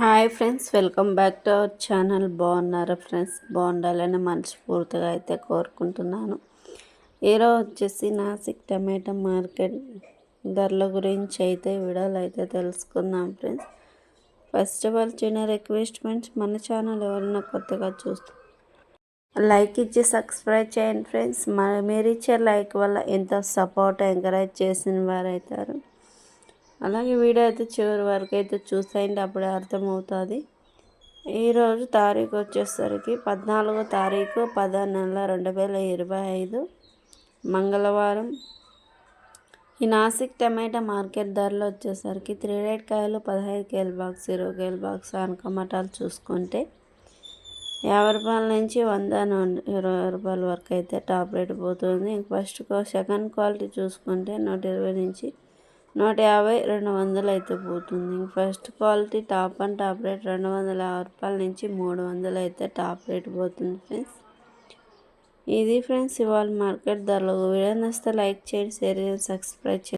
Hi friends welcome back to our channel. బాగున్నారా friends? బాగుండాలని మనస్ఫూర్తిగా అయితే కోరుకుంటున్నాను. ఈరోజు వచ్చేసి నాసిక్ టమాటా మార్కెట్ ధరల గురించి అయితే వీడియోలు అయితే తెలుసుకుందాం ఫ్రెండ్స్. ఫస్ట్ ఆఫ్ ఆల్ చిన్న రిక్వెస్ట్ ఫ్రెండ్స్ మన ఛానల్ ఎవరైనా కొత్తగా చూస్తూ లైక్ ఇచ్చి సబ్స్క్రైబ్ చేయండి ఫ్రెండ్స్. మీరు ఇచ్చే లైక్ వల్ల ఎంతో సపోర్ట్ ఎంకరేజ్ చేసిన వారు అవుతారు అలాగే వీడియో అయితే చివరి వరకు అయితే చూసేయండి అప్పుడే అర్థమవుతుంది. ఈరోజు తారీఖు వచ్చేసరికి పద్నాలుగో తారీఖు పదో నెల రెండు వేల ఇరవై ఐదు మంగళవారం. ఈ నాసిక్ టమాటా మార్కెట్ ధరలు వచ్చేసరికి త్రీ రేట్ కాయలు పదహైదు కేల్ బాక్స్ ఇరవై కేల్ బాక్స్ అనకమటాలు చూసుకుంటే యాభై రూపాయల నుంచి వంద ఇరవై రూపాయల వరకు అయితే టాప్ రేట్ పోతుంది. ఫస్ట్ సెకండ్ క్వాలిటీ చూసుకుంటే నూట ఇరవై నుంచి నూట యాభై రెండు వందలు అయితే పోతుంది first quality top and top rate రెండు వందల యాభై రూపాయల నుంచి మూడు వందలు అయితే టాప్ రేట్ పోతుంది ఫ్రెండ్స్. ఇది ఫ్రెండ్స్ ఇవాళ మార్కెట్ ధరలు. వీడియో నస్తే లైక్ చేయండి షేర్ చేయండి సబ్స్క్రైబ్ చేయండి.